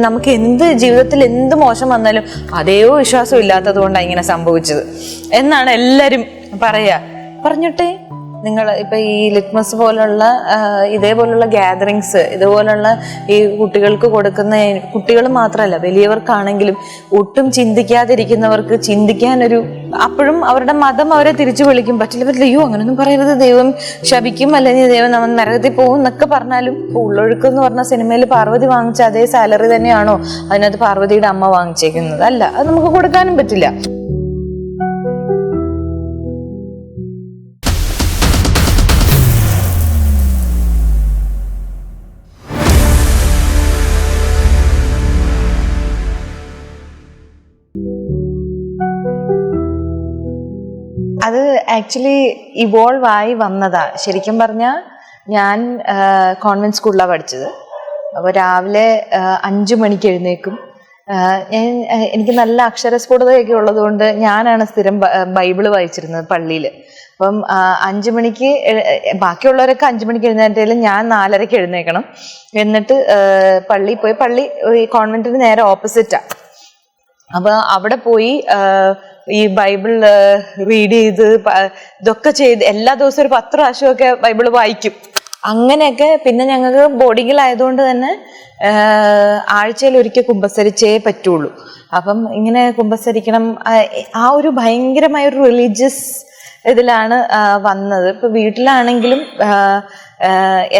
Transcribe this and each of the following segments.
നമുക്ക് എന്ത് ജീവിതത്തിൽ എന്ത് മോശം വന്നാലും അതേ വിശ്വാസം ഇല്ലാത്തത് കൊണ്ടാണ് ഇങ്ങനെ സംഭവിച്ചത്. എന്നാണ് എല്ലാരും പറയാ. പറഞ്ഞിട്ടെ? നിങ്ങൾ ഇപ്പൊ ഈ ലിറ്റ്മസ് പോലുള്ള ഇതേപോലുള്ള ഗാദറിങ്സ് ഇതുപോലുള്ള ഈ കുട്ടികൾക്ക് കൊടുക്കുന്ന കുട്ടികൾ മാത്രമല്ല വലിയവർക്കാണെങ്കിലും ഒട്ടും ചിന്തിക്കാതിരിക്കുന്നവർക്ക് ചിന്തിക്കാനൊരു അപ്പോഴും അവരുടെ മതം അവരെ തിരിച്ചു വിളിക്കും. പറ്റില്ല പറ്റില്ല അയ്യോ അങ്ങനൊന്നും പറയരുത് ദൈവം ശപിക്കും അല്ലെങ്കിൽ ദൈവം നമ്മൾ നരകത്തിൽ പോകും എന്നൊക്കെ പറഞ്ഞാലും ഇപ്പൊ ഉള്ളൊഴുക്ക് എന്ന് പറഞ്ഞ സിനിമയിൽ പാർവതി വാങ്ങിച്ച അതേ സാലറി തന്നെയാണോ അതിനകത്ത് പാർവതിയുടെ അമ്മ വാങ്ങിച്ചേക്കുന്നത്? അല്ല അത് നമുക്ക് കൊടുക്കാനും പറ്റില്ല. അത് ആക്ച്വലി ഇവോൾവ് ആയി വന്നതാ. ശരിക്കും പറഞ്ഞാൽ ഞാൻ കോൺവെന്റ് സ്കൂളിലാണ് പഠിച്ചത്. അപ്പോൾ രാവിലെ അഞ്ചു മണിക്ക് എഴുന്നേക്കും ഞാൻ എനിക്ക് നല്ല അക്ഷരസ്ഫുടതയൊക്കെ ഉള്ളതുകൊണ്ട് ഞാനാണ് സ്ഥിരം ബൈബിൾ വായിച്ചിരുന്നത് പള്ളിയിൽ അപ്പം അഞ്ചു മണിക്ക് ബാക്കിയുള്ളവരൊക്കെ അഞ്ചു മണിക്ക് എഴുന്നേറ്റാലും ഞാൻ നാലരയ്ക്ക് എഴുന്നേക്കണം. എന്നിട്ട് പള്ളി പോയി പള്ളി ഈ കോൺവെന്റിന് നേരെ ഓപ്പോസിറ്റാണ് അപ്പോൾ അവിടെ പോയി ഈ ബൈബിൾ റീഡ് ചെയ്ത് ഇതൊക്കെ ചെയ്ത് എല്ലാ ദിവസവും ഒരു പത്ത് പ്രാവശ്യമൊക്കെ ബൈബിൾ വായിക്കും. അങ്ങനെയൊക്കെ പിന്നെ ഞങ്ങൾക്ക് ബോർഡിങ്ങിലായതുകൊണ്ട് തന്നെ ആഴ്ചയിൽ ഒരിക്കൽ കുമ്പസരിച്ചേ പറ്റുള്ളൂ. അപ്പം ഇങ്ങനെ കുമ്പസരിക്കണം ആ, ഒരു ഭയങ്കരമായ ഒരു റിലീജിയസ് ഇതിലാണ് വന്നത്. ഇപ്പൊ വീട്ടിലാണെങ്കിലും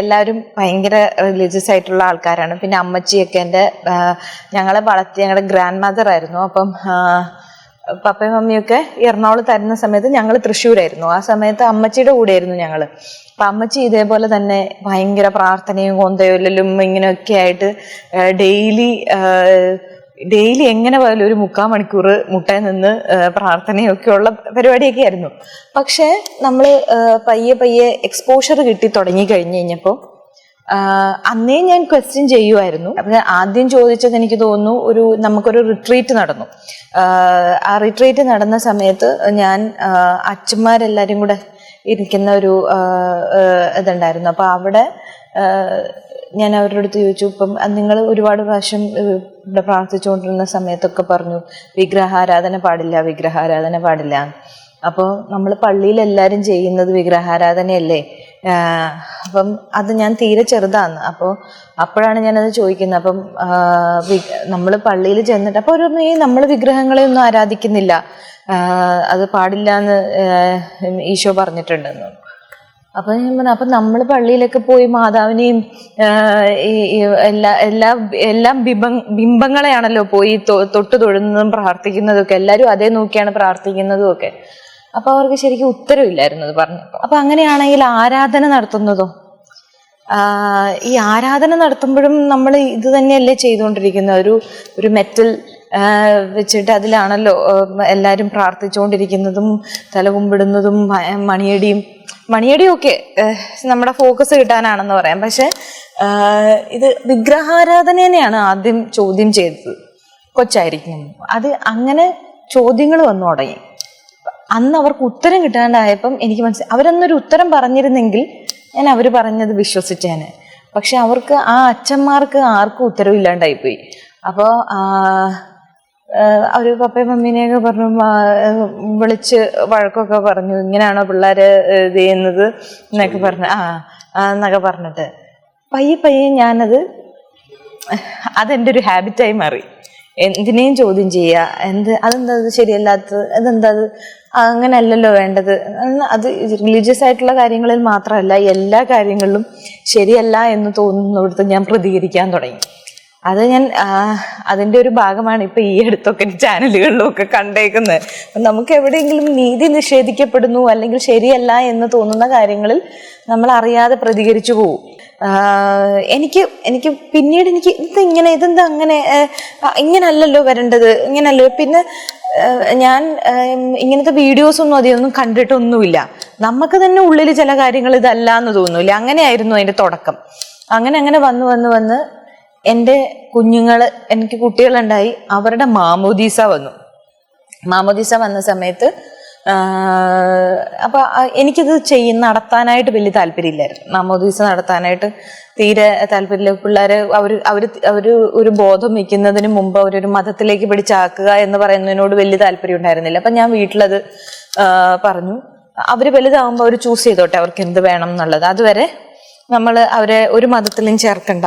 എല്ലാവരും ഭയങ്കര റിലീജിയസ് ആയിട്ടുള്ള ആൾക്കാരാണ്. പിന്നെ അമ്മച്ചിയൊക്കെ എന്റെ ഞങ്ങളെ വളർത്തി ഞങ്ങളുടെ ഗ്രാൻഡ് മദർ ആയിരുന്നു. അപ്പം പപ്പയും മമ്മിയൊക്കെ തരുന്ന സമയത്ത് ഞങ്ങൾ തൃശ്ശൂരായിരുന്നു. ആ സമയത്ത് അമ്മച്ചിയുടെ കൂടെയായിരുന്നു ഞങ്ങൾ അപ്പം അമ്മച്ചി ഇതേപോലെ തന്നെ ഭയങ്കര പ്രാർത്ഥനയും കൊന്തയൊല്ലലും ഇങ്ങനെയൊക്കെ ആയിട്ട് ഡെയിലി ഡെയിലി എങ്ങനെ പോയാലും ഒരു മുക്കാൽ മണിക്കൂർ മുട്ടയിൽ നിന്ന് പ്രാർത്ഥനയൊക്കെയുള്ള പരിപാടിയൊക്കെ ആയിരുന്നു. പക്ഷേ നമ്മൾ പയ്യെ പയ്യെ എക്സ്പോഷർ കിട്ടി തുടങ്ങി കഴിഞ്ഞ് കഴിഞ്ഞപ്പോൾ അന്നേ ഞാൻ ക്വസ്റ്റ്യൻ ചെയ്യുമായിരുന്നു അപ്പം ആദ്യം ചോദിച്ചത് എനിക്ക് തോന്നുന്നു ഒരു നമുക്കൊരു റിട്രീറ്റ് നടന്നു. ആ റിട്രീറ്റ് നടന്ന സമയത്ത് ഞാൻ അച്ഛന്മാരെല്ലാവരും കൂടെ ഇരിക്കുന്ന ഒരു ഇതുണ്ടായിരുന്നു. അപ്പൊ അവിടെ ഞാൻ അവരുടെ അടുത്ത് ചോദിച്ചു ഇപ്പം നിങ്ങൾ ഒരുപാട് പ്രാവശ്യം ഇവിടെ പ്രാർത്ഥിച്ചുകൊണ്ടിരുന്ന സമയത്തൊക്കെ പറഞ്ഞു വിഗ്രഹാരാധന പാടില്ല വിഗ്രഹാരാധന പാടില്ല. അപ്പോൾ നമ്മൾ പള്ളിയിൽ എല്ലാവരും ചെയ്യുന്നത് വിഗ്രഹാരാധനയല്ലേ? അപ്പം അത് ഞാൻ തീരെ ചെറുതാണ്. അപ്പോൾ അപ്പോഴാണ് ഞാനത് ചോദിക്കുന്നത്. അപ്പം നമ്മൾ പള്ളിയിൽ ചെന്നിട്ട് അപ്പോൾ ഒരു ഈ നമ്മൾ വിഗ്രഹങ്ങളെ ഒന്നും ആരാധിക്കുന്നില്ല അത് പാടില്ല എന്ന് ഈശോ പറഞ്ഞിട്ടുണ്ടെന്ന്. അപ്പൊ ഞാൻ പറഞ്ഞു അപ്പൊ നമ്മൾ പള്ളിയിലൊക്കെ പോയി മാതാവിനെയും എല്ലാ എല്ലാ എല്ലാം ബിംബ ബിംബങ്ങളെയാണല്ലോ പോയി തൊട്ട് തൊഴുന്നതും പ്രാർത്ഥിക്കുന്നതും ഒക്കെ. എല്ലാവരും അതേ നോക്കിയാണ് പ്രാർത്ഥിക്കുന്നതും ഒക്കെ. അപ്പൊ അവർക്ക് ശരിക്കും ഉത്തരവില്ലായിരുന്നു അത് പറഞ്ഞപ്പോ. അപ്പൊ അങ്ങനെയാണെങ്കിൽ ആരാധന നടത്തുന്നതോ? ഈ ആരാധന നടത്തുമ്പോഴും നമ്മൾ ഇത് തന്നെയല്ലേ ചെയ്തുകൊണ്ടിരിക്കുന്നത്? ഒരു ഒരു മെറ്റൽ വെച്ചിട്ട് അതിലാണല്ലോ എല്ലാവരും പ്രാർത്ഥിച്ചുകൊണ്ടിരിക്കുന്നതും തലകുമ്പിടുന്നതും മണിയടിയും. മണിയടിയും ഒക്കെ നമ്മുടെ ഫോക്കസ് കിട്ടാനാണെന്ന് പറയാം. പക്ഷെ ഇത് വിഗ്രഹാരാധന തന്നെയാണ് ആദ്യം ചോദ്യം ചെയ്തത്. കൊച്ചായിരിക്കും അത് അങ്ങനെ ചോദ്യങ്ങൾ വന്നു തുടങ്ങി. അന്ന് അവർക്ക് ഉത്തരം കിട്ടാണ്ടായപ്പം എനിക്ക് മനസ്സിലായി അവരന്നൊരു ഉത്തരം പറഞ്ഞിരുന്നെങ്കിൽ ഞാൻ അവർ പറഞ്ഞത് വിശ്വസിച്ചേനെ. പക്ഷെ അവർക്ക് ആ അച്ഛന്മാർക്ക് ആർക്കും ഉത്തരവില്ലാണ്ടായിപ്പോയി അപ്പോൾ അവർ പപ്പയും മമ്മീനെയൊക്കെ പറഞ്ഞു വിളിച്ച് വഴക്കൊക്കെ പറഞ്ഞു ഇങ്ങനെയാണോ പിള്ളേർ ഇത് ചെയ്യുന്നത് എന്നൊക്കെ പറഞ്ഞു ആ എന്നൊക്കെ പറഞ്ഞിട്ട്. പയ്യെ പയ്യെ ഞാനത് അതെന്റെ ഒരു ഹാബിറ്റായി മാറി. എന്തിനേയും ചോദ്യം ചെയ്യുക എന്ത് അതെന്താ അത് ശരിയല്ലാത്തത് അതെന്താ അത് അങ്ങനെയല്ലല്ലോ വേണ്ടത് അത് റിലീജിയസ് ആയിട്ടുള്ള കാര്യങ്ങളിൽ മാത്രമല്ല എല്ലാ കാര്യങ്ങളിലും ശരിയല്ല എന്ന് തോന്നുന്നിടത്ത് ഞാൻ പ്രതികരിക്കാൻ തുടങ്ങി. അത് ഞാൻ അതിന്റെ ഒരു ഭാഗമാണ് ഇപ്പം ഈ അടുത്തൊക്കെ ചാനലുകളിലും ഒക്കെ കണ്ടേക്കുന്നത് നമുക്ക് എവിടെയെങ്കിലും നീതി നിഷേധിക്കപ്പെടുന്നു അല്ലെങ്കിൽ ശരിയല്ല എന്ന് തോന്നുന്ന കാര്യങ്ങളിൽ നമ്മൾ അറിയാതെ പ്രതികരിച്ചു പോകും എനിക്ക് എനിക്ക് പിന്നീട് എനിക്ക് ഇത് ഇങ്ങനെ ഇതെന്താ അങ്ങനെ ഇങ്ങനല്ലല്ലോ വരേണ്ടത് ഇങ്ങനല്ലോ പിന്നെ ഞാൻ ഇങ്ങനത്തെ വീഡിയോസ് ഒന്നും അധികമൊന്നും കണ്ടിട്ടൊന്നുമില്ല. നമുക്ക് തന്നെ ഉള്ളിൽ ചില കാര്യങ്ങൾ ഇതല്ല എന്ന് തോന്നില്ല അങ്ങനെയായിരുന്നു അതിന്റെ തുടക്കം. അങ്ങനെ അങ്ങനെ വന്ന് വന്ന് വന്ന് എന്റെ കുഞ്ഞുങ്ങൾ എനിക്ക് കുട്ടികളുണ്ടായി. അവരുടെ മാമോദീസ വന്നു. മാമോദീസ വന്ന സമയത്ത് അപ്പൊ എനിക്കത് ചെയ്യുന്ന നടത്താനായിട്ട് വലിയ താല്പര്യമില്ലായിരുന്നു. നാമോദീസ നടത്താനായിട്ട് തീരെ താല്പര്യമില്ല. പിള്ളേരെ അവർ അവർ അവർ ഒരു ബോധം വയ്ക്കുന്നതിന് മുമ്പ് അവരൊരു മതത്തിലേക്ക് പിടിച്ചാക്കുക എന്ന് പറയുന്നതിനോട് വലിയ താല്പര്യം ഉണ്ടായിരുന്നില്ല. അപ്പൊ ഞാൻ വീട്ടിലത് പറഞ്ഞു. അവർ വലുതാവുമ്പോൾ അവർ ചൂസ് ചെയ്തോട്ടെ അവർക്ക് എന്ത് വേണം എന്നുള്ളത്. അതുവരെ നമ്മൾ അവരെ ഒരു മതത്തിലും ചേർക്കണ്ട.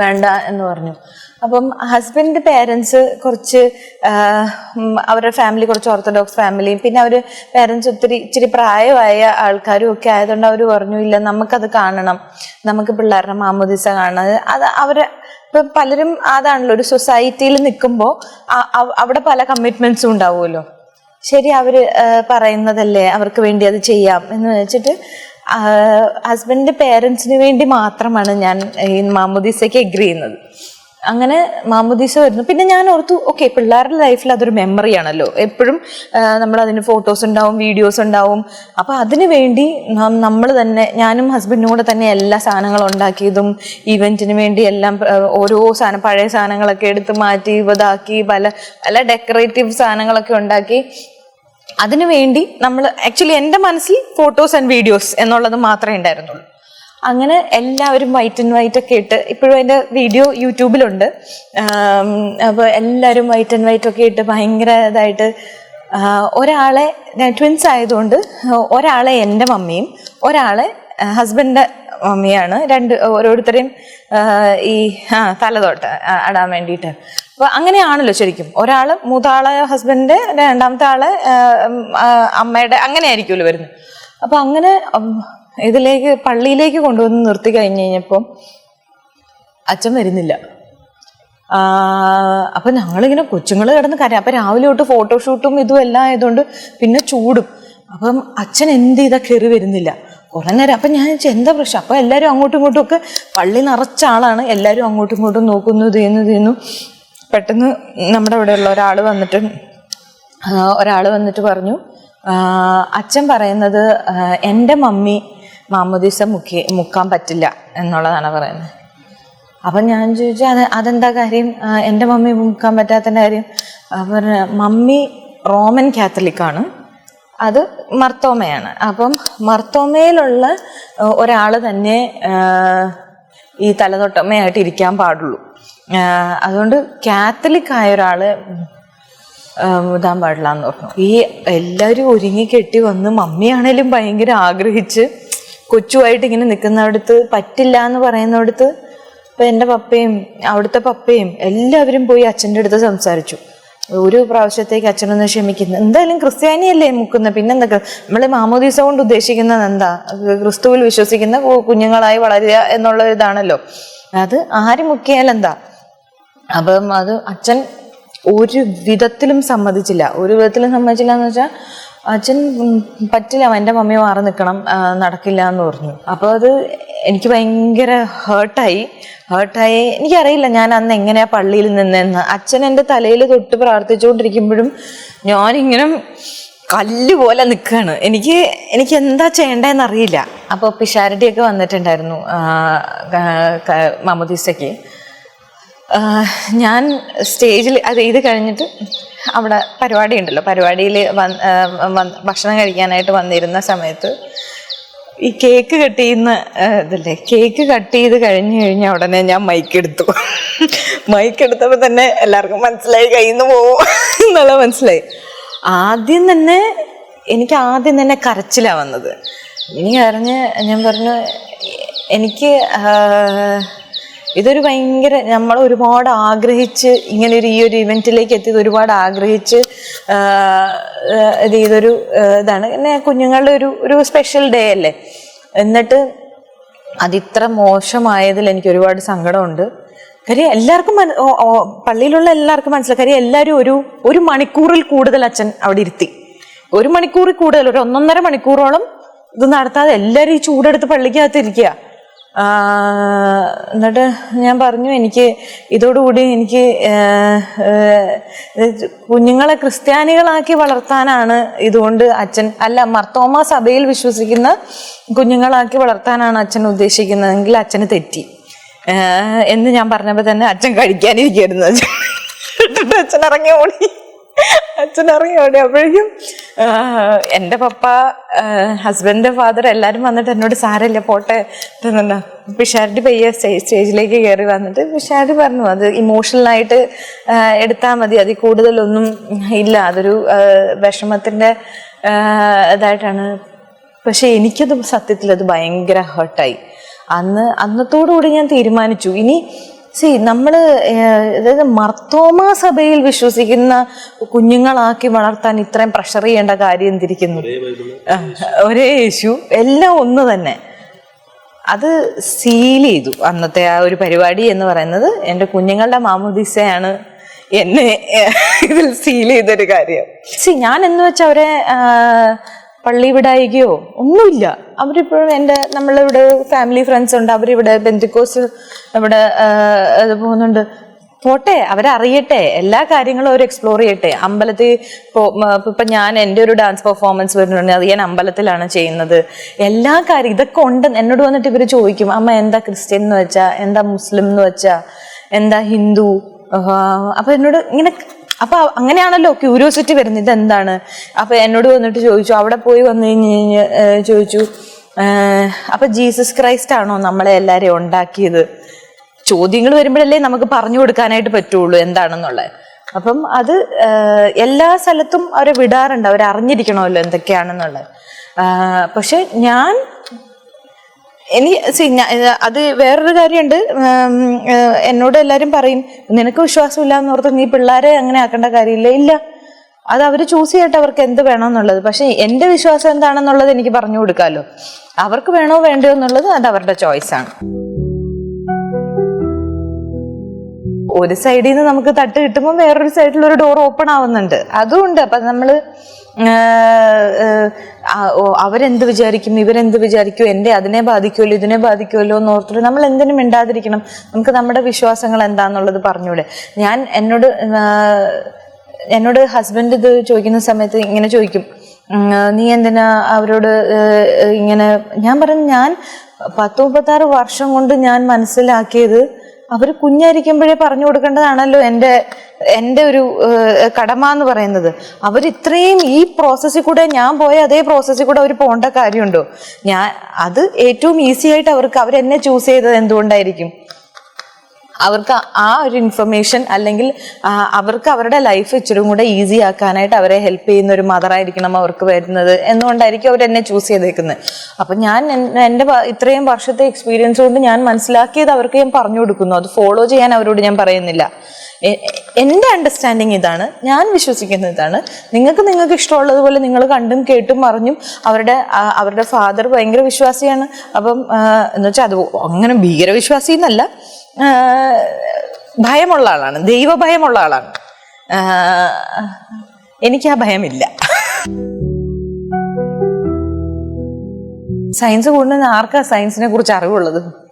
വേണ്ട എന്ന് പറഞ്ഞു. അപ്പം ഹസ്ബൻഡിന്റെ പേരൻസ് കുറച്ച് അവരുടെ ഫാമിലി കുറച്ച് ഓർത്തഡോക്സ് ഫാമിലിയും പിന്നെ അവർ പേരൻസ് ഒത്തിരി ഇച്ചിരി പ്രായമായ ആൾക്കാരും ഒക്കെ ആയതുകൊണ്ട് അവർ പറഞ്ഞു ഇല്ല നമുക്കത് കാണണം. നമുക്ക് പിള്ളേരുടെ മാമോദിസ കാണണം. അത് അവർ ഇപ്പൊ പലരും അതാണല്ലോ ഒരു സൊസൈറ്റിയിൽ നിൽക്കുമ്പോൾ അവിടെ പല കമ്മിറ്റ്മെന്റ്സും ഉണ്ടാവുമല്ലോ. ശരി അവർ പറയുന്നതല്ലേ അവർക്ക് വേണ്ടി അത് ചെയ്യാം എന്ന് വെച്ചിട്ട് ഹസ്ബൻഡിന്റെ പേരൻസിന് വേണ്ടി മാത്രമാണ് ഞാൻ ഈ മാമുദീസയ്ക്ക് എഗ്രി ചെയ്യുന്നത്. അങ്ങനെ മാമുദീസ വരുന്നു. പിന്നെ ഞാൻ ഓർത്തു ഓക്കെ പിള്ളേരുടെ ലൈഫിൽ അതൊരു മെമ്മറി ആണല്ലോ. എപ്പോഴും നമ്മൾ അതിന് ഫോട്ടോസ് ഉണ്ടാവും വീഡിയോസ് ഉണ്ടാവും. അപ്പൊ അതിനു വേണ്ടി നമ്മൾ തന്നെ ഞാനും ഹസ്ബൻഡും തന്നെ എല്ലാ സാധനങ്ങളും ഉണ്ടാക്കിയതും ഇവന്റിന് വേണ്ടി എല്ലാം ഓരോ സാധനം പഴയ സാധനങ്ങളൊക്കെ എടുത്ത് മാറ്റി ഇതാക്കി പല പല ഡെക്കറേറ്റീവ് സാധനങ്ങളൊക്കെ ഉണ്ടാക്കി. അതിനു വേണ്ടി നമ്മൾ ആക്ച്വലി എന്റെ മനസ്സിൽ ഫോട്ടോസ് ആൻഡ് വീഡിയോസ് എന്നുള്ളത് മാത്രമേ ഉണ്ടായിരുന്നുള്ളൂ. അങ്ങനെ എല്ലാവരും വൈറ്റ് ആൻഡ് വൈറ്റ് ഒക്കെ ഇട്ട് ഇപ്പോഴും അതിന്റെ വീഡിയോ യൂട്യൂബിലുണ്ട്. അപ്പോൾ എല്ലാവരും വൈറ്റ് ആൻഡ് വൈറ്റ് ഒക്കെ ഇട്ട് ഭയങ്കര ഇതായിട്ട് ഒരാളെ ട്വിൻസ് ആയതുകൊണ്ട് ഒരാളെ എന്റെ മമ്മിയും ഒരാളെ ഹസ്ബൻഡിന്റെ മമ്മിയാണ്. രണ്ട് ഓരോരുത്തരെയും ഈ ആ തലതൊട്ട് അടാൻ വേണ്ടിയിട്ട്. അപ്പോൾ അങ്ങനെയാണല്ലോ ശരിക്കും. ഒരാൾ മൂത്താളെ ഹസ്ബൻഡ് രണ്ടാമത്തെ ആൾ അമ്മയുടെ അങ്ങനെയായിരിക്കുമല്ലോ വരുന്നത്. അപ്പൊ അങ്ങനെ ഇതിലേക്ക് പള്ളിയിലേക്ക് കൊണ്ടുവന്ന് നിർത്തി കഴിഞ്ഞ് കഴിഞ്ഞപ്പം അച്ഛൻ വരുന്നില്ല. അപ്പൊ ഞങ്ങളിങ്ങനെ കൊച്ചുങ്ങൾ കിടന്ന് കരയാം. അപ്പൊ രാവിലെ തൊട്ട് ഫോട്ടോഷൂട്ടും ഇതും എല്ലാം ആയതുകൊണ്ട് പിന്നെ ചൂടും. അപ്പം അച്ഛൻ എന്ത് ചെയ്താൽ കയറി വരുന്നില്ല. കുറെ നേരം. അപ്പം ഞാൻ എന്താ പ്രശ്നം? അപ്പം എല്ലാവരും അങ്ങോട്ടും ഇങ്ങോട്ടും ഒക്കെ പള്ളി നിറച്ച ആളാണ്. എല്ലാവരും അങ്ങോട്ടും ഇങ്ങോട്ടും നോക്കുന്നു ചെയ്യുന്നു ചെയ്യുന്നു. പെട്ടെന്ന് നമ്മുടെ അവിടെയുള്ള ഒരാൾ വന്നിട്ട് ഒരാൾ വന്നിട്ട് പറഞ്ഞു അച്ഛൻ പറയുന്നത് എന്റെ മമ്മി മാമോദീസ മുക്കി മുക്കാൻ പറ്റില്ല എന്നുള്ളതാണ് പറയുന്നത്. അപ്പം ഞാൻ ചോദിച്ചു അത് അതെന്താ കാര്യം? എന്റെ മമ്മി മുക്കാൻ പറ്റാത്തതിന്റെ കാര്യം? പറഞ്ഞ മമ്മി റോമൻ കാത്തലിക്കാണ്. അത് മർത്തോമയാണ്. അപ്പം മർത്തോമയിലുള്ള ഒരാൾ തന്നെ ഈ തലതൊട്ടമ്മയായിട്ട് ഇരിക്കാൻ പാടുള്ളൂ. അതുകൊണ്ട് കാത്തലിക്കായ ഒരാൾ ഇതാൻ പാടില്ല എന്ന് പറഞ്ഞു. ഈ എല്ലാവരും ഒരുങ്ങി കെട്ടി വന്ന് മമ്മിയാണേലും ഭയങ്കര ആഗ്രഹിച്ച് കൊച്ചുമായിട്ട് ഇങ്ങനെ നിൽക്കുന്നിടത്ത് പറ്റില്ല എന്ന് പറയുന്നിടത്ത് ഇപ്പൊ എന്റെ പപ്പയും അവിടുത്തെ പപ്പയും എല്ലാവരും പോയി അച്ഛന്റെ അടുത്ത് സംസാരിച്ചു. ഒരു പ്രാവശ്യത്തേക്ക് അച്ഛനൊന്ന് ക്ഷമിക്കുന്നു. എന്തായാലും ക്രിസ്ത്യാനിയല്ലേ മുക്കുന്നത് പിന്നെന്തൊക്കെ? നമ്മൾ മാമോദീസ കൊണ്ട് ഉദ്ദേശിക്കുന്നത് എന്താ? ക്രിസ്തുവിൽ വിശ്വസിക്കുന്ന കുഞ്ഞുങ്ങളായി വളരുക എന്നുള്ള ഇതാണല്ലോ. അത് ആര് മുക്കിയാലെന്താ? അപ്പം അത് അച്ഛൻ ഒരു വിധത്തിലും സമ്മതിച്ചില്ല. ഒരു വിധത്തിലും സമ്മതിച്ചില്ല എന്ന് വെച്ചാൽ അച്ഛൻ പറ്റില്ല എന്റെ മമ്മി മാറി നിൽക്കണം നടക്കില്ല എന്ന് പറഞ്ഞു. അപ്പോൾ അത് എനിക്ക് ഭയങ്കര ഹേർട്ടായി. ഹേർട്ടായി. എനിക്കറിയില്ല ഞാൻ അന്ന് എങ്ങനെയാണ് പള്ളിയിൽ നിന്നെന്ന്. അച്ഛൻ എന്റെ തലയിൽ തൊട്ട് പ്രാർത്ഥിച്ചുകൊണ്ടിരിക്കുമ്പോഴും ഞാനിങ്ങനെ കല്ല് പോലെ നിൽക്കുകയാണ് എനിക്ക് എനിക്ക് എന്താ ചെയ്യേണ്ടതെന്ന് അറിയില്ല. അപ്പോൾ പിഷാരടിയൊക്കെ വന്നിട്ടുണ്ടായിരുന്നു മാമോദീസയ്ക്ക് ഞാൻ സ്റ്റേജിൽ അത് ഇത് കഴിഞ്ഞിട്ട് അവിടെ പരിപാടി ഉണ്ടല്ലോ. പരിപാടിയിൽ ഭക്ഷണം കഴിക്കാനായിട്ട് വന്നിരുന്ന സമയത്ത് ഈ കേക്ക് കട്ട് ചെയ്യുന്ന ഇതല്ലേ കേക്ക് കട്ട് ചെയ്ത് കഴിഞ്ഞു കഴിഞ്ഞ ഉടനെ ഞാൻ മൈക്ക് എടുത്തു. മൈക്ക് എടുത്തപ്പോൾ തന്നെ എല്ലാവർക്കും മനസ്സിലായി കയ്യിൽ നിന്ന് പോവും എന്നുള്ള മനസ്സിലായി. ആദ്യം തന്നെ എനിക്ക് ആദ്യം തന്നെ കരച്ചിലാണ് വന്നത്. ഇനി അറിഞ്ഞ് ഞാൻ പറഞ്ഞു എനിക്ക് ഇതൊരു ഭയങ്കര നമ്മൾ ഒരുപാട് ആഗ്രഹിച്ച് ഇങ്ങനെ ഒരു ഈ ഒരു ഇവന്റിലേക്ക് എത്തിയത് ഒരുപാട് ആഗ്രഹിച്ച് ഇതൊരു ഇതാണ്. പിന്നെ കുഞ്ഞുങ്ങളുടെ ഒരു ഒരു സ്പെഷ്യൽ ഡേ അല്ലേ? എന്നിട്ട് അതിത്ര മോശമായതിൽ എനിക്ക് ഒരുപാട് സങ്കടമുണ്ട്. കാര്യം എല്ലാവർക്കും പള്ളിയിലുള്ള എല്ലാവർക്കും മനസ്സിലായി. കാര്യം എല്ലാവരും ഒരു ഒരു മണിക്കൂറിൽ കൂടുതൽ അച്ഛൻ അവിടെ ഇരുത്തി. ഒരു മണിക്കൂറിൽ കൂടുതൽ ഒരു ഒന്നൊന്നര മണിക്കൂറോളം ഇത് നടത്താതെ എല്ലാവരും ഈ ചൂടെടുത്ത് പള്ളിക്കകത്ത് ഇരിക്കുക. എന്നിട്ട് ഞാൻ പറഞ്ഞു എനിക്ക് ഇതോടുകൂടി എനിക്ക് കുഞ്ഞുങ്ങളെ ക്രിസ്ത്യാനികളാക്കി വളർത്താനാണ് ഇതുകൊണ്ട് അച്ഛൻ അല്ല മർത്തോമ സഭയിൽ വിശ്വസിക്കുന്ന കുഞ്ഞുങ്ങളാക്കി വളർത്താനാണ് അച്ഛൻ ഉദ്ദേശിക്കുന്നതെങ്കിൽ അച്ഛന് തെറ്റി. എന്ന് ഞാൻ പറഞ്ഞപ്പോൾ തന്നെ അച്ഛൻ കഴിക്കാനിരിക്കുന്നു അച്ഛൻ ഇറങ്ങി ഓടി. അച്ഛൻ ഇറങ്ങി ഓടി. അപ്പോഴേക്കും എന്റെ പപ്പ ഹസ്ബൻഡ് ഫാദർ എല്ലാവരും വന്നിട്ട് എന്നോട് സാരമില്ല പോട്ടെ എന്താ പയ്യെ സ്റ്റേജ് സ്റ്റേജിലേക്ക് കയറി വന്നിട്ട് പിഷാരടി പറഞ്ഞു അത് ഇമോഷണലായിട്ട് എടുത്താൽ മതി അതിൽ കൂടുതലൊന്നും ഇല്ല അതൊരു വിഷമത്തിന്റെ ഇതായിട്ടാണ്. പക്ഷെ എനിക്കത് സത്യത്തിൽ അത് ഭയങ്കര ഹേർട്ടായി അന്ന് അന്നത്തോടുകൂടി ഞാൻ തീരുമാനിച്ചു. ഇനി സി നമ്മൾ അതായത് മർത്തോമ സഭയിൽ വിശ്വസിക്കുന്ന കുഞ്ഞുങ്ങളാക്കി വളർത്താൻ ഇത്രയും പ്രഷർ ചെയ്യേണ്ട കാര്യം എന്തിരിക്കുന്നു? ഒരേ യേശു എല്ലാം ഒന്ന് തന്നെ. അത് സീൽ ചെയ്തു. അന്നത്തെ ആ ഒരു പരിപാടി എന്ന് പറയുന്നത് എന്റെ കുഞ്ഞുങ്ങളുടെ മാമുദിസയാണ് എന്നെ ഇതിൽ സീൽ ചെയ്തൊരു കാര്യം. സി ഞാൻ എന്ന് വെച്ചാൽ അവരെ പള്ളി വിടായികയോ ഒന്നുമില്ല. അവരിപ്പോഴും എന്റെ നമ്മളിവിടെ ഫാമിലി ഫ്രണ്ട്സ് ഉണ്ട്. അവരിവിടെ ബെന്തിക്കോസിൽ ഇവിടെ പോകുന്നുണ്ട്. പോട്ടെ അവരറിയട്ടെ. എല്ലാ കാര്യങ്ങളും അവർ എക്സ്പ്ലോർ ചെയ്യട്ടെ. അമ്പലത്തിൽ ഇപ്പൊ ഞാൻ എന്റെ ഒരു ഡാൻസ് പെർഫോമൻസ് വരുന്നുണ്ട്. അത് ഞാൻ അമ്പലത്തിലാണ് ചെയ്യുന്നത്. എല്ലാ കാര്യം ഇതൊക്കെ ഉണ്ട് എന്നോട് വന്നിട്ട് ഇവർ ചോദിക്കും അമ്മ എന്താ ക്രിസ്ത്യൻ എന്ന് വെച്ചാ? എന്താ മുസ്ലിം എന്ന് വെച്ചാ? എന്താ ഹിന്ദു? അപ്പൊ എന്നോട് ഇങ്ങനെ അപ്പൊ അങ്ങനെയാണല്ലോ ക്യൂരിയോസിറ്റി വരുന്നത്. ഇതെന്താണ്? അപ്പൊ എന്നോട് വന്നിട്ട് ചോദിച്ചു. അവിടെ പോയി വന്നു കഴിഞ്ഞ് ചോദിച്ചു അപ്പൊ ജീസസ് ക്രൈസ്റ്റ് ആണോ നമ്മളെ എല്ലാരെയും ഉണ്ടാക്കിയത്? ചോദ്യങ്ങൾ വരുമ്പോഴല്ലേ നമുക്ക് പറഞ്ഞു കൊടുക്കാനായിട്ട് പറ്റുള്ളൂ എന്താണെന്നുള്ളത്. അപ്പം അത് എല്ലാ സ്ഥലത്തും അവരെ വിടാറുണ്ട്. അവരറിഞ്ഞിരിക്കണമല്ലോ എന്തൊക്കെയാണെന്നുള്ളത്. പക്ഷെ ഞാൻ ഇനി അത് വേറൊരു കാര്യമുണ്ട്. എന്നോട് എല്ലാരും പറയും നിനക്ക് വിശ്വാസമില്ല എന്ന് ഓർത്ത് നീ പിള്ളേരെ അങ്ങനെ ആക്കേണ്ട കാര്യമില്ല? ഇല്ല. അത് അവർ ചൂസ് ചെയ്യട്ടെ അവർക്ക് എന്ത് വേണമെന്നുള്ളത്. പക്ഷെ എന്റെ വിശ്വാസം എന്താണെന്നുള്ളത് എനിക്ക് പറഞ്ഞു കൊടുക്കാമല്ലോ അവർക്ക് വേണോ വേണ്ടോ എന്നുള്ളത് അത് അവരുടെ ചോയ്സ് ഒരു സൈഡിൽ നിന്ന് നമുക്ക് തട്ട് കിട്ടുമ്പോൾ വേറൊരു സൈഡിൽ ഒരു ഡോർ ഓപ്പൺ ആവുന്നുണ്ട്. അതുകൊണ്ട് അപ്പൊ നമ്മൾ അവരെന്ത് വിചാരിക്കും? ഇവരെന്ത് വിചാരിക്കും? എന്റെ അതിനെ ബാധിക്കുമല്ലോ ഇതിനെ ബാധിക്കുമല്ലോ എന്ന് ഓർത്തിട്ട് നമ്മൾ എന്തിനും മിണ്ടാതിരിക്കണം. നമുക്ക് നമ്മുടെ വിശ്വാസങ്ങൾ എന്താന്നുള്ളത് പറഞ്ഞൂടെ. ഞാൻ എന്നോട് എന്നോട് ഹസ്ബൻഡ് ഇത് ചോദിക്കുന്ന സമയത്ത് ഇങ്ങനെ ചോദിക്കും. നീ എന്തിനാ അവരോട് ഇങ്ങനെ ഞാൻ പറഞ്ഞു ഞാൻ പത്ത് മുപ്പത്താറ് വർഷം കൊണ്ട് ഞാൻ മനസ്സിലാക്കിയത് അവർ കുഞ്ഞായിരിക്കുമ്പോഴേ പറഞ്ഞു കൊടുക്കേണ്ടതാണല്ലോ എന്റെ എന്റെ ഒരു കടമ എന്ന് പറയുന്നത്. അവർ ഇത്രയും ഈ പ്രോസസ്സിൽ കൂടെ ഞാൻ പോയ അതേ പ്രോസസ്സിൽ കൂടെ അവർ പോകേണ്ട കാര്യമുണ്ടോ? ഞാൻ അത് ഏറ്റവും ഈസി ആയിട്ട് അവർക്ക് അവരെന്നെ ചൂസ് ചെയ്തത് എന്തുകൊണ്ടായിരിക്കും? അവർക്ക് ആ ഒരു ഇൻഫർമേഷൻ അല്ലെങ്കിൽ അവർക്ക് അവരുടെ ലൈഫ് ഇച്ചിരി കൂടെ ഈസി ആക്കാനായിട്ട് അവരെ ഹെൽപ്പ് ചെയ്യുന്ന ഒരു മദർ ആയിരിക്കണം അവർക്ക് വരുന്നത് എന്നുകൊണ്ടായിരിക്കും അവർ എന്നെ ചൂസ് ചെയ്തേക്കുന്നത് അപ്പം ഞാൻ എന്റെ ഇത്രയും വർഷത്തെ എക്സ്പീരിയൻസ് കൊണ്ട് ഞാൻ മനസ്സിലാക്കിയത് അവർക്ക് ഞാൻ പറഞ്ഞു കൊടുക്കുന്നു. അത് ഫോളോ ചെയ്യാൻ അവരോട് ഞാൻ പറയുന്നില്ല. എന്റെ അണ്ടർസ്റ്റാൻഡിങ് ഇതാണ് ഞാൻ വിശ്വസിക്കുന്ന ഇതാണ്. നിങ്ങൾക്ക് നിങ്ങൾക്ക് ഇഷ്ടമുള്ളതുപോലെ നിങ്ങൾ കണ്ടും കേട്ടും അറിഞ്ഞും അവരുടെ അവരുടെ ഫാദർ ഭയങ്കര വിശ്വാസിയാണ്. അപ്പം എന്ന് വെച്ചാൽ അത് അങ്ങനെ ഭീകരവിശ്വാസി എന്നല്ല. ഭയമുള്ള ആളാണ്. ദൈവഭയമുള്ള ആളാണ്. എനിക്ക് ആ ഭയമില്ല. സയൻസ് കൂടുതൽ ആർക്കാ സയൻസിനെ കുറിച്ച് അറിവുള്ളത്?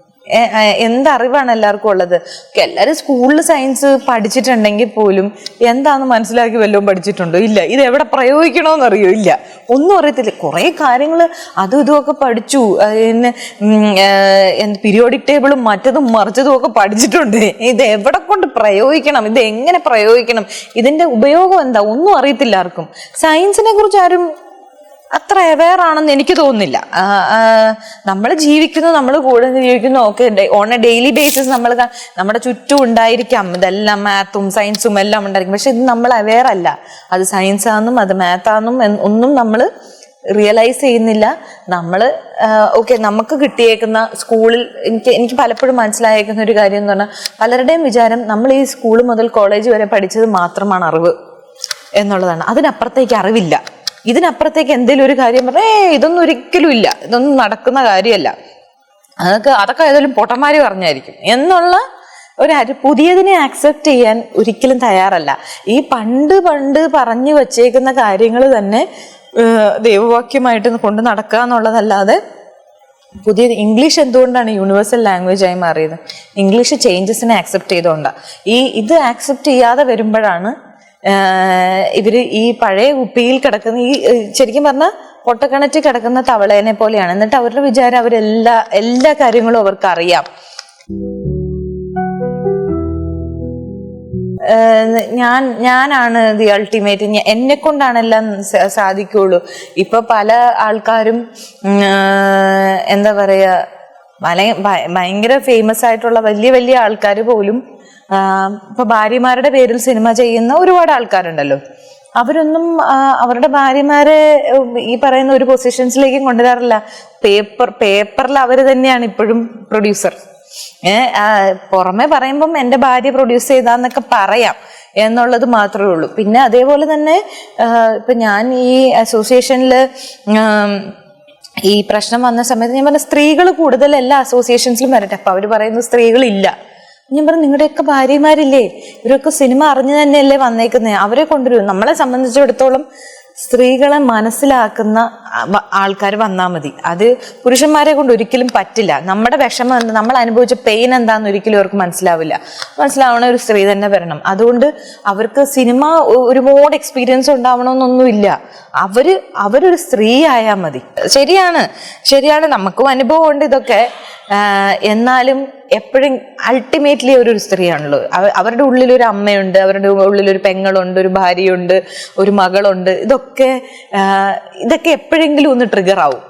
എന്തറിവാണ് എല്ലാവർക്കും ഉള്ളത്? എല്ലാവരും സ്കൂളിൽ സയൻസ് പഠിച്ചിട്ടുണ്ടെങ്കിൽ പോലും എന്താണെന്ന് മനസ്സിലാക്കി വല്ലതും പഠിച്ചിട്ടുണ്ടോ? ഇല്ല. ഇത് എവിടെ പ്രയോഗിക്കണോന്നറിയോ? ഇല്ല. ഒന്നും അറിയത്തില്ല. കുറേ കാര്യങ്ങൾ അതും ഇതുമൊക്കെ പഠിച്ചു. പിന്നെ പീരിയോഡിക് ടേബിളും മറ്റതും മറിച്ചതും ഒക്കെ പഠിച്ചിട്ടുണ്ട്. ഇത് എവിടെ കൊണ്ട് പ്രയോഗിക്കണം? ഇത് എങ്ങനെ പ്രയോഗിക്കണം? ഇതിന്റെ ഉപയോഗം എന്താ? ഒന്നും അറിയത്തില്ല ആർക്കും. സയൻസിനെ കുറിച്ച് ആരും അത്ര അവെയർ ആണെന്ന് എനിക്ക് തോന്നുന്നില്ല. നമ്മൾ ജീവിക്കുന്നു നമ്മൾ കൂടെ ജീവിക്കുന്നു ഒക്കെ ഓൺ എ ഡെയിലി ബേസിസ് നമ്മൾ നമ്മുടെ ചുറ്റും ഉണ്ടായിരിക്കാം. ഇതെല്ലാം മാത്തും സയൻസും എല്ലാം ഉണ്ടായിരിക്കും. പക്ഷെ ഇത് നമ്മൾ അവെയർ അല്ല. അത് സയൻസ് ആണെന്നും അത് മാത്താന്നും ഒന്നും നമ്മൾ റിയലൈസ് ചെയ്യുന്നില്ല. നമ്മൾ ഓക്കെ നമുക്ക് കിട്ടിയേക്കുന്ന സ്കൂളിൽ എനിക്ക് എനിക്ക് പലപ്പോഴും മനസ്സിലായേക്കുന്ന ഒരു കാര്യം എന്ന് പറഞ്ഞാൽ പലരുടെയും വിചാരം നമ്മൾ ഈ സ്കൂൾ മുതൽ കോളേജ് വരെ പഠിച്ചത് മാത്രമാണ് അറിവ് എന്നുള്ളതാണ്. അതിനപ്പുറത്തേക്ക് അറിവില്ല. ഇതിനപ്പുറത്തേക്ക് എന്തെങ്കിലും ഒരു കാര്യം പറഞ്ഞേ ഇതൊന്നും ഒരിക്കലും ഇല്ല. ഇതൊന്നും നടക്കുന്ന കാര്യമല്ല. അതൊക്കെ അതൊക്കെ ഏതായാലും പൊട്ടന്മാര് പറഞ്ഞായിരിക്കും. എന്നുള്ള ഒരു അരി പുതിയതിനെ ആക്സെപ്റ്റ് ചെയ്യാൻ ഒരിക്കലും തയ്യാറല്ല. ഈ പണ്ട് പണ്ട് പറഞ്ഞു വച്ചേക്കുന്ന കാര്യങ്ങൾ തന്നെ ദൈവവാക്യമായിട്ട് കൊണ്ട് നടക്കുക എന്നുള്ളതല്ലാതെ പുതിയ ഇംഗ്ലീഷ് എന്തുകൊണ്ടാണ് യൂണിവേഴ്സൽ ലാംഗ്വേജ് ആയി മാറിയത്? ഇംഗ്ലീഷ് ചേഞ്ചസിനെ ആക്സെപ്റ്റ് ചെയ്തുകൊണ്ടാണ് ഈ ഇത് ആക്സെപ്റ്റ് ചെയ്യാതെ വരുമ്പോഴാണ് ഇവർ ഈ പഴയ കുപ്പിയിൽ കിടക്കുന്ന ഈ ശരിക്കും പറഞ്ഞാൽ പൊട്ടക്കിണറ്റിൽ കിടക്കുന്ന തവളേനെ പോലെയാണ്. എന്നിട്ട് അവരുടെ വിചാരം അവരെല്ലാ എല്ലാ കാര്യങ്ങളും അവർക്ക് അറിയാം ഞാൻ ഞാനാണ് ദി അൾട്ടിമേറ്റ്. എന്നെ കൊണ്ടാണ് എല്ലാം സാധിക്കുള്ളൂ. ഇപ്പൊ പല ആൾക്കാരും എന്താ പറയാ ഭയ- ഭയ- ഭയങ്കര ഫേമസ് ആയിട്ടുള്ള വലിയ വലിയ ആൾക്കാർ പോലും ഇപ്പൊ ഭാര്യമാരുടെ പേരിൽ സിനിമ ചെയ്യുന്ന ഒരുപാട് ആൾക്കാരുണ്ടല്ലോ. അവരൊന്നും അവരുടെ ഭാര്യമാരെ ഈ പറയുന്ന ഒരു പൊസിഷൻസിലേക്കും കൊണ്ടുവരാറില്ല. പേപ്പർ പേപ്പറിൽ അവർ തന്നെയാണ് ഇപ്പോഴും പ്രൊഡ്യൂസർ ഏഹ് പുറമെ പറയുമ്പം എന്റെ ഭാര്യ പ്രൊഡ്യൂസ് ചെയ്താന്നൊക്കെ പറയാം എന്നുള്ളത് മാത്രമേ ഉള്ളൂ. പിന്നെ അതേപോലെ തന്നെ ഇപ്പൊ ഞാൻ ഈ അസോസിയേഷനിൽ ഈ പ്രശ്നം വന്ന സമയത്ത് ഞാൻ പറഞ്ഞ സ്ത്രീകൾ കൂടുതൽ എല്ലാ അസോസിയേഷൻസിലും വരട്ടെ. അപ്പൊ അവർ പറയുന്നു സ്ത്രീകളില്ല. ഞാൻ പറഞ്ഞു നിങ്ങളുടെയൊക്കെ ഭാര്യമാരില്ലേ? ഇവരൊക്കെ സിനിമ അറിഞ്ഞു തന്നെയല്ലേ വന്നേക്കുന്നത് അവരെ കൊണ്ടുവരും. നമ്മളെ സംബന്ധിച്ചിടത്തോളം സ്ത്രീകളെ മനസ്സിലാക്കുന്ന ആൾക്കാർ വന്നാൽ മതി. അത് പുരുഷന്മാരെ കൊണ്ട് ഒരിക്കലും പറ്റില്ല. നമ്മുടെ വിഷമം എന്താ? നമ്മൾ അനുഭവിച്ച പെയിൻ എന്താന്ന് ഒരിക്കലും അവർക്ക് മനസ്സിലാവില്ല. മനസ്സിലാവണ ഒരു സ്ത്രീ തന്നെ വരണം. അതുകൊണ്ട് അവർക്ക് സിനിമ ഒരുപാട് എക്സ്പീരിയൻസ് ഉണ്ടാവണമെന്നൊന്നുമില്ല. അവർ അവരൊരു സ്ത്രീ ആയാൽ മതി. ശരിയാണ്. ശരിയാണ്. നമുക്കും അനുഭവം ഉണ്ട് ഇതൊക്കെ. എന്നാലും എപ്പോഴും അൾട്ടിമേറ്റ്ലി ഒരു സ്ത്രീയാണല്ലോ. അവരുടെ ഉള്ളിൽ ഒരു അമ്മയുണ്ട് അവരുടെ ഉള്ളിൽ ഒരു പെങ്ങളുണ്ട് ഒരു ഭാര്യയുണ്ട് ഒരു മകളുണ്ട്. ഇതൊക്കെ ഇതൊക്കെ എപ്പോഴെങ്കിലും ഒന്ന് ട്രിഗർ ആവും.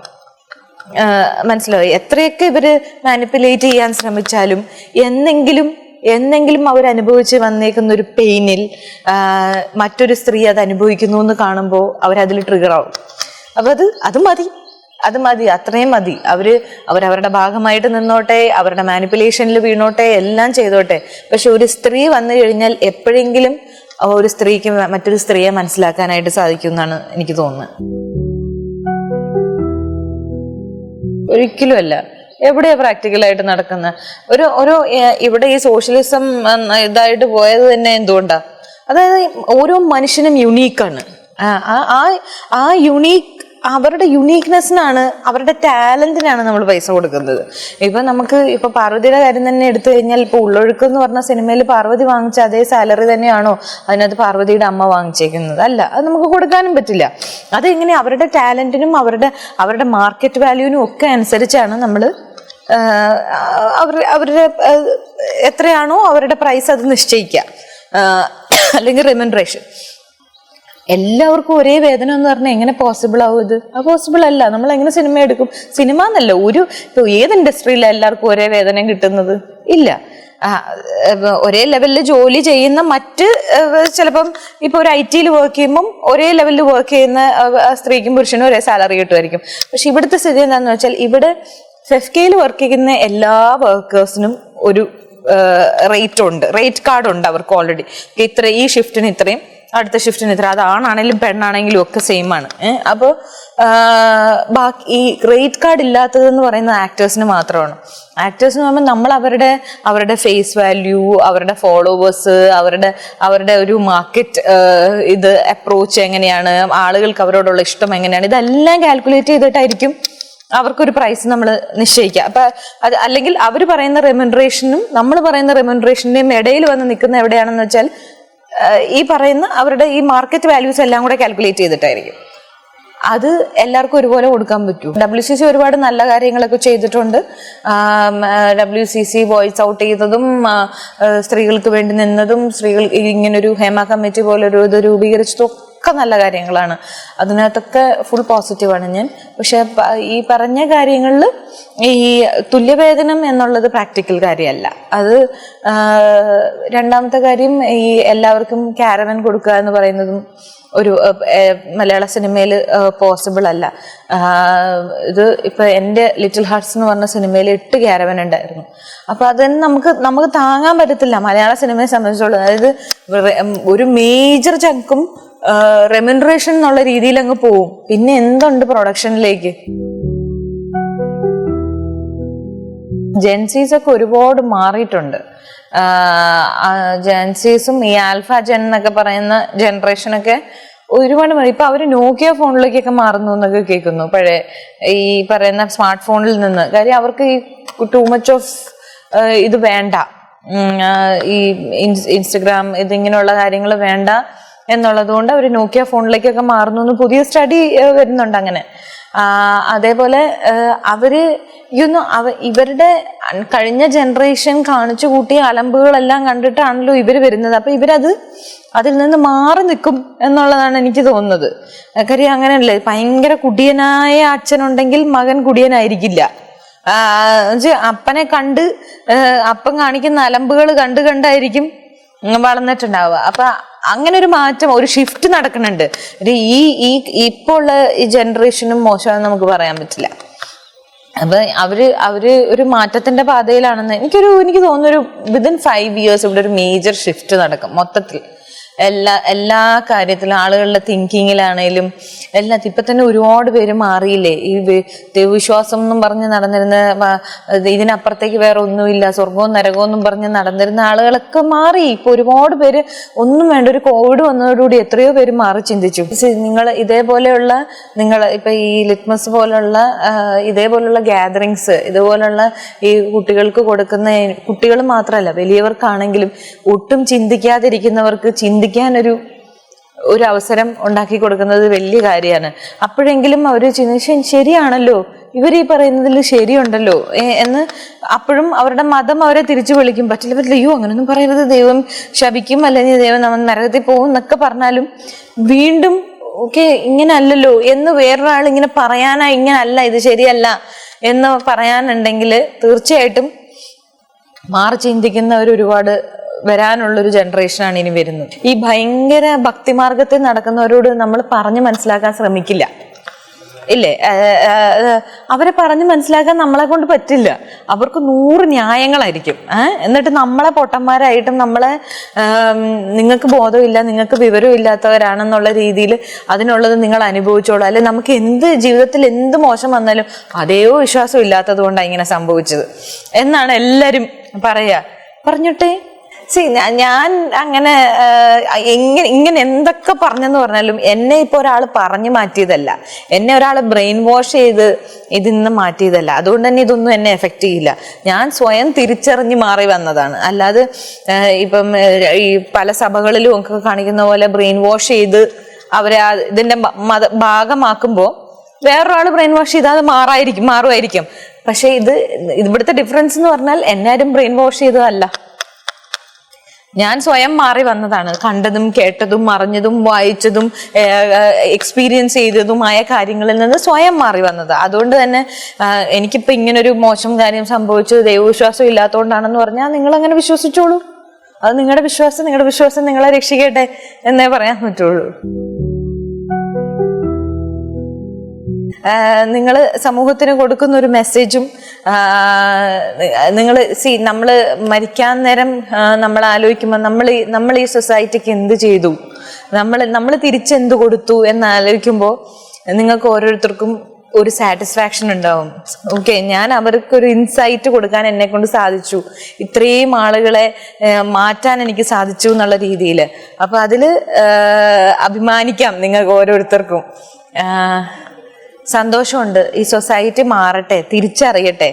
മനസ്സിലായി? എത്രയൊക്കെ ഇവർ മാനിപ്പുലേറ്റ് ചെയ്യാൻ ശ്രമിച്ചാലും എന്നെങ്കിലും എന്നെങ്കിലും അവർ അനുഭവിച്ച് വന്നേക്കുന്ന ഒരു പെയിനിൽ മറ്റൊരു സ്ത്രീ അത് അനുഭവിക്കുന്നു എന്ന് കാണുമ്പോൾ അവരതിൽ ട്രിഗർ ആവും. അപ്പൊ അത് അത് മതി. അത് മതി അത്രയും മതി. അവർ അവരവരുടെ ഭാഗമായിട്ട് നിന്നോട്ടെ അവരുടെ മാനിപ്പുലേഷനിൽ വീണോട്ടെ എല്ലാം ചെയ്തോട്ടെ. പക്ഷെ ഒരു സ്ത്രീ വന്നു കഴിഞ്ഞാൽ എപ്പോഴെങ്കിലും ഒരു സ്ത്രീക്ക് മറ്റൊരു സ്ത്രീയെ മനസ്സിലാക്കാനായിട്ട് സാധിക്കും എന്നാണ് എനിക്ക് തോന്നുന്നത്. ഒരിക്കലും അല്ല എവിടെയാ പ്രാക്ടിക്കലായിട്ട് നടക്കുന്ന? ഒരു ഒരു ഇവിടെ ഈ സോഷ്യലിസം ഇതായിട്ട് പോയത് തന്നെ എന്തുകൊണ്ടാ? അതായത് ഓരോ മനുഷ്യനും യുണീക്കാണ് ആ ആ യുണീക്ക് അവരുടെ യുണീക്നെസ്സിനാണ് അവരുടെ ടാലന്റിനാണ് നമ്മൾ പൈസ കൊടുക്കുന്നത്. ഇപ്പൊ നമുക്ക് ഇപ്പൊ പാർവതിയുടെ കാര്യം തന്നെ എടുത്തു കഴിഞ്ഞാൽ ഇപ്പൊ ഉള്ളൊഴുക്ക് എന്ന് പറഞ്ഞ സിനിമയിൽ പാർവതി വാങ്ങിച്ച അതേ സാലറി തന്നെയാണോ അതിനകത്ത് പാർവതിയുടെ അമ്മ വാങ്ങിച്ചേക്കുന്നത്? അല്ല അത് നമുക്ക് കൊടുക്കാനും പറ്റില്ല. അതെങ്ങനെ അവരുടെ ടാലന്റിനും അവരുടെ അവരുടെ മാർക്കറ്റ് വാല്യൂവിനും ഒക്കെ അനുസരിച്ചാണ് നമ്മൾ അവർ അവരുടെ എത്രയാണോ അവരുടെ പ്രൈസ് അത് നിശ്ചയിക്കുക. അല്ലെങ്കിൽ റെമൻറേഷൻ എല്ലാവർക്കും ഒരേ വേദന എന്ന് പറഞ്ഞാൽ എങ്ങനെ പോസിബിൾ ആവും ഇത്? അത് പോസിബിൾ അല്ല. നമ്മൾ എങ്ങനെ സിനിമ എടുക്കും? സിനിമ എന്നല്ല ഒരു ഇപ്പൊ ഏത് ഇൻഡസ്ട്രിയിലാണ് എല്ലാവർക്കും ഒരേ വേദന കിട്ടുന്നത്? ഇല്ല. ഒരേ ലെവലിൽ ജോലി ചെയ്യുന്ന മറ്റ് ചിലപ്പം ഇപ്പൊ ഒരു ഐ ടിയിൽ വർക്ക് ചെയ്യുമ്പം ഒരേ ലെവലിൽ വർക്ക് ചെയ്യുന്ന സ്ത്രീക്കും പുരുഷനും ഒരേ സാലറി കിട്ടുമായിരിക്കും. പക്ഷെ ഇവിടുത്തെ സ്ഥിതി എന്താണെന്ന് വെച്ചാൽ ഇവിടെ ഫെഫ്കയിൽ വർക്ക് ചെയ്യുന്ന എല്ലാ വർക്കേഴ്സിനും ഒരു റേറ്റ് ഉണ്ട്. റേറ്റ് കാർഡ് ഉണ്ട് അവർക്ക് ഓൾറെഡി ഇത്ര ഈ ഷിഫ്റ്റിന് ഇത്രയും അടുത്ത ഷിഫ്റ്റിന് ഇത്ര അത് ആണാണെങ്കിലും പെണ്ണാണെങ്കിലും ഒക്കെ സെയിം ആണ്. അപ്പോൾ ബാക്കി ഈ റേറ്റ് കാർഡ് ഇല്ലാത്തതെന്ന് പറയുന്നത് ആക്ടേഴ്സിന് മാത്രമാണ്. ആക്ടേഴ്സ് എന്ന് പറയുമ്പോൾ നമ്മൾ അവരുടെ അവരുടെ ഫേസ് വാല്യൂ അവരുടെ ഫോളോവേഴ്സ് അവരുടെ അവരുടെ ഒരു മാർക്കറ്റ് ഇത് അപ്രോച്ച് എങ്ങനെയാണ് ആളുകൾക്ക് അവരോടുള്ള ഇഷ്ടം എങ്ങനെയാണ് ഇതെല്ലാം കാൽക്കുലേറ്റ് ചെയ്തിട്ടായിരിക്കും അവർക്കൊരു പ്രൈസ് നമ്മൾ നിശ്ചയിക്കുക. അപ്പൊ അത് അല്ലെങ്കിൽ അവർ പറയുന്ന റെമുനറേഷനും നമ്മൾ പറയുന്ന റെമുനറേഷന്റെയും ഇടയിൽ വന്ന് നിൽക്കുന്ന എവിടെയാണെന്ന് വെച്ചാൽ ഈ പറയുന്ന അവരുടെ ഈ മാർക്കറ്റ് വാല്യൂസ് എല്ലാം കൂടെ കാൽക്കുലേറ്റ് ചെയ്തിട്ടായിരിക്കും. അത് എല്ലാവർക്കും ഒരുപോലെ കൊടുക്കാൻ പറ്റൂ. ഡബ്ല്യു സി സി ഒരുപാട് നല്ല കാര്യങ്ങളൊക്കെ ചെയ്തിട്ടുണ്ട്. W C C voice out ചെയ്തതും സ്ത്രീകൾക്ക് വേണ്ടി നിന്നതും സ്ത്രീകൾ ഇങ്ങനൊരു ഹേമ കമ്മിറ്റി പോലൊരു ഇത് രൂപീകരിച്ചതും ഒക്കെ നല്ല കാര്യങ്ങളാണ്. അതിനകത്തൊക്കെ ഫുൾ പോസിറ്റീവാണ് ഞാൻ. പക്ഷേ ഈ പറഞ്ഞ കാര്യങ്ങളിൽ ഈ തുല്യവേതനം എന്നുള്ളത് പ്രാക്ടിക്കൽ കാര്യമല്ല. അത് രണ്ടാമത്തെ കാര്യം ഈ എല്ലാവർക്കും ക്യാരവൻ കൊടുക്കുക എന്ന് പറയുന്നതും ഒരു മലയാള സിനിമയിൽ പോസിബിൾ അല്ല. ഇത് ഇപ്പൊ എന്റെ ലിറ്റിൽ ഹാർട്ട്സ് എന്ന് പറഞ്ഞ സിനിമയിൽ എട്ട് ക്യാരവൻ ഉണ്ടായിരുന്നു. അപ്പൊ അത് നമുക്ക് നമുക്ക് താങ്ങാൻ പറ്റത്തില്ല മലയാള സിനിമയെ സംബന്ധിച്ചോളം. അതായത് ഒരു മേജർ ചങ്കും റെമുനറേഷൻ എന്നുള്ള രീതിയിൽ അങ്ങ് പോവും. പിന്നെ എന്തുണ്ട് പ്രൊഡക്ഷനിലേക്ക് ജെൻസീസ് ഒക്കെ ഒരുപാട് മാറിയിട്ടുണ്ട്. ജെൻസീസും ഈ ആൽഫ ജെൻ എന്നൊക്കെ പറയുന്ന ജനറേഷനൊക്കെ ഒരുപാട് മാറി. ഇപ്പൊ അവർ നോക്കിയ ഫോണിലേക്കൊക്കെ മാറുന്നു എന്നൊക്കെ കേൾക്കുന്നു. പഴയ ഈ പറയുന്ന സ്മാർട്ട് ഫോണിൽ നിന്ന്. കാര്യം അവർക്ക് ഈ ടു മച്ച് ഓഫ് ഇത് വേണ്ട. ഈ ഇൻസ്- ഇൻസ്റ്റഗ്രാം ഇതിങ്ങനെയുള്ള കാര്യങ്ങൾ വേണ്ട. എന്നുള്ളത് കൊണ്ട് അവർ നോക്കിയ ഫോണിലേക്കൊക്കെ മാറുന്നു എന്ന് പുതിയ സ്റ്റഡി വരുന്നുണ്ട് അങ്ങനെ. അതേപോലെ അവർ ഇയൊന്നും അവ ഇവരുടെ കഴിഞ്ഞ ജനറേഷൻ കാണിച്ചു കൂട്ടിയ അലമ്പുകളെല്ലാം കണ്ടിട്ടാണല്ലോ ഇവർ വരുന്നത്. അപ്പൊ ഇവരത് അതിൽ നിന്ന് മാറി നിൽക്കും എന്നുള്ളതാണ് എനിക്ക് തോന്നുന്നത്. കാര്യം അങ്ങനെയല്ലേ? ഭയങ്കര കുടിയനായ അച്ഛനുണ്ടെങ്കിൽ മകൻ കുടിയനായിരിക്കില്ല. അപ്പനെ കണ്ട് അപ്പം കാണിക്കുന്ന അലമ്പുകൾ കണ്ട് കണ്ടായിരിക്കും വളർന്നിട്ടുണ്ടാവുക. അപ്പൊ അങ്ങനെ ഒരു മാറ്റം ഒരു ഷിഫ്റ്റ് നടക്കുന്നുണ്ട്. ഈ ഈ ഇപ്പോൾ ഉള്ള ഈ ജനറേഷനും മോശമാണെന്ന് നമുക്ക് പറയാൻ പറ്റില്ല. അപ്പൊ അവർ അവർ ഒരു മാറ്റത്തിന്റെ പാതയിലാണെന്ന് എനിക്കൊരു എനിക്ക് തോന്നുന്നു ഒരു വിതിൻ ഫൈവ് ഇയേഴ്സ് ഇവിടെ ഒരു മേജർ ഷിഫ്റ്റ് നടക്കും മൊത്തത്തിൽ. എല്ലാ എല്ലാ കാര്യത്തിലും ആളുകളുടെ തിങ്കിങ്ങിലാണേലും എല്ലാത്തിലും. ഇപ്പൊ തന്നെ ഒരുപാട് പേര് മാറിയില്ലേ? ഈ ദൈവവിശ്വാസം എന്നും പറഞ്ഞ് നടന്നിരുന്ന ഇതിനപ്പുറത്തേക്ക് വേറെ ഒന്നുമില്ല സ്വർഗവും നരകവും എന്നും പറഞ്ഞ് നടന്നിരുന്ന ആളുകളൊക്കെ മാറി. ഇപ്പൊ ഒരുപാട് പേര് ഒന്നും വേണ്ട ഒരു കോവിഡ് വന്നതോടുകൂടി എത്രയോ പേര് മാറി ചിന്തിച്ചു. നിങ്ങൾ ഇതേപോലെയുള്ള നിങ്ങൾ ഇപ്പൊ ഈ ലിറ്റ്മസ് പോലുള്ള ഇതേപോലുള്ള ഗ്യാതറിങ്സ് ഇതുപോലുള്ള ഈ കുട്ടികൾക്ക് കൊടുക്കുന്ന കുട്ടികൾ മാത്രമല്ല വലിയവർക്കാണെങ്കിലും ഒട്ടും ചിന്തിക്കാതിരിക്കുന്നവർക്ക് ചിന്തിക്കാനൊരു ഒരു അവസരം ഉണ്ടാക്കി കൊടുക്കുന്നത് വലിയ കാര്യമാണ്. അപ്പോഴെങ്കിലും അവർ ചിന്തിച്ചാൽ ശരിയാണല്ലോ. ഇവർ ഈ പറയുന്നതിൽ ശരിയുണ്ടല്ലോ. എന്ന് അപ്പോഴും അവരുടെ മതം അവരെ തിരിച്ചു വിളിക്കും. പറ്റില്ല പറ്റില്ല. അയ്യോ അങ്ങനെയൊന്നും പറയരുത് ദൈവം. ശപിക്കും അല്ലെങ്കിൽ ദൈവം നമ്മൾ നരകത്തിൽ പോകും എന്നൊക്കെ പറഞ്ഞാലും വീണ്ടും ഓക്കെ ഇങ്ങനെ അല്ലല്ലോ എന്ന് വേറൊരാൾ ഇങ്ങനെ പറയാനാ ഇങ്ങനെ അല്ല ഇത് ശരിയല്ല എന്ന് പറയാനുണ്ടെങ്കിൽ തീർച്ചയായിട്ടും മാറി ചിന്തിക്കുന്നവർ ഒരുപാട് വരാനുള്ള ഒരു ജനറേഷനാണ് ഇനി വരുന്നത്. ഈ ഭയങ്കര ഭക്തിമാർഗത്തിൽ നടക്കുന്നവരോട് നമ്മൾ പറഞ്ഞു മനസ്സിലാക്കാൻ ശ്രമിക്കില്ല. ഇല്ലേ? അവരെ പറഞ്ഞു മനസ്സിലാക്കാൻ നമ്മളെ കൊണ്ട് പറ്റില്ല. അവർക്ക് നൂറ് ന്യായങ്ങളായിരിക്കും. എന്നിട്ട് നമ്മളെ പൊട്ടന്മാരായിട്ടും നമ്മളെ നിങ്ങൾക്ക് ബോധമില്ല നിങ്ങൾക്ക് വിവരം ഇല്ലാത്തവരാണെന്നുള്ള രീതിയിൽ അതിനുള്ളത് നിങ്ങൾ അനുഭവിച്ചോളൂ. അല്ലെ നമുക്ക് എന്ത് ജീവിതത്തിൽ എന്ത് മോശം വന്നാലും അതേയോ വിശ്വാസം ഇല്ലാത്തത് കൊണ്ടാണ് ഇങ്ങനെ സംഭവിച്ചത്. എന്നാണ് എല്ലാവരും പറയാ. പറഞ്ഞോട്ടെ? ഞാൻ അങ്ങനെ എങ്ങനെ ഇങ്ങനെ എന്തൊക്കെ പറഞ്ഞെന്ന് പറഞ്ഞാലും എന്നെ ഇപ്പൊ ഒരാൾ പറഞ്ഞു മാറ്റിയതല്ല. എന്നെ ഒരാൾ ബ്രെയിൻ വാഷ് ചെയ്ത് ഇതിന്ന് മാറ്റിയതല്ല. അതുകൊണ്ട് തന്നെ ഇതൊന്നും എന്നെ എഫക്റ്റ് ചെയ്യില്ല. ഞാൻ സ്വയം തിരിച്ചറിഞ്ഞ് മാറി വന്നതാണ്. അല്ലാതെ ഇപ്പം ഈ പല സഭകളിലും ഒക്കെ കാണിക്കുന്ന പോലെ ബ്രെയിൻ വാഷ് ചെയ്ത് അവരെ ഇതിന്റെ ഭാഗമാക്കുമ്പോൾ വേറൊരാൾ ബ്രെയിൻ വാഷ് ചെയ്താൽ മാറായിരിക്കും മാറുമായിരിക്കും. പക്ഷെ ഇത് ഇവിടുത്തെ ഡിഫറൻസ് എന്ന് പറഞ്ഞാൽ എന്നാരും ബ്രെയിൻ വാഷ് ചെയ്തതല്ല. ഞാൻ സ്വയം മാറി വന്നതാണ്. കണ്ടതും കേട്ടതും അറിഞ്ഞതും വായിച്ചതും എക്സ്പീരിയൻസ് ചെയ്തതുമായ കാര്യങ്ങളിൽ നിന്ന് സ്വയം മാറി വന്നത്. അതുകൊണ്ട് തന്നെ എനിക്കിപ്പോൾ എനിക്കിപ്പോ ഇങ്ങനൊരു മോശം കാര്യം സംഭവിച്ചു ദൈവവിശ്വാസം ഇല്ലാത്തതുകൊണ്ടാണെന്ന് പറഞ്ഞാൽ നിങ്ങൾ അങ്ങനെ വിശ്വസിച്ചോളൂ. അത് നിങ്ങളുടെ വിശ്വാസം നിങ്ങളുടെ വിശ്വാസം നിങ്ങളെ രക്ഷിക്കട്ടെ എന്നേ പറയാൻ പറ്റുള്ളൂ. നിങ്ങൾ സമൂഹത്തിന് കൊടുക്കുന്ന ഒരു മെസ്സേജും നിങ്ങൾ സി നമ്മൾ മരിക്കാൻ നേരം നമ്മൾ ആലോചിക്കുമ്പോൾ നമ്മൾ നമ്മൾ ഈ സൊസൈറ്റിക്ക് എന്ത് ചെയ്തു? നമ്മൾ നമ്മൾ തിരിച്ചെന്ത് കൊടുത്തു എന്ന് ആലോചിക്കുമ്പോൾ നിങ്ങൾക്ക് ഓരോരുത്തർക്കും ഒരു സാറ്റിസ്ഫാക്ഷൻ ഉണ്ടാവും. ഓക്കെ ഞാൻ അവർക്ക് ഒരു ഇൻസൈറ്റ് കൊടുക്കാൻ എന്നെ കൊണ്ട് സാധിച്ചു. ഇത്രയും ആളുകളെ മാറ്റാൻ എനിക്ക് സാധിച്ചു എന്നുള്ള രീതിയിൽ അപ്പൊ അതിൽ അഭിമാനിക്കാം നിങ്ങൾക്ക് ഓരോരുത്തർക്കും. സന്തോഷമുണ്ട്. ഈ സൊസൈറ്റി മാറട്ടെ തിരിച്ചറിയട്ടെ.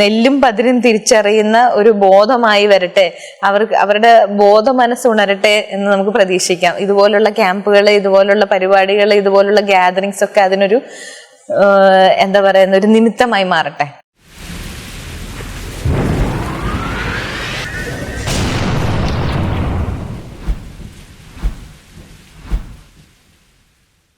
നെല്ലും പതിരും തിരിച്ചറിയുന്ന ഒരു ബോധമായി വരട്ടെ. അവർക്ക് അവരുടെ ബോധ മനസ്സ് ഉണരട്ടെ എന്ന് നമുക്ക് പ്രതീക്ഷിക്കാം. ഇതുപോലുള്ള ക്യാമ്പുകൾ ഇതുപോലുള്ള പരിപാടികൾ ഇതുപോലുള്ള ഗ്യാതറിങ്സ് ഒക്കെ അതിനൊരു എന്താ പറയുന്ന ഒരു നിമിത്തമായി മാറട്ടെ.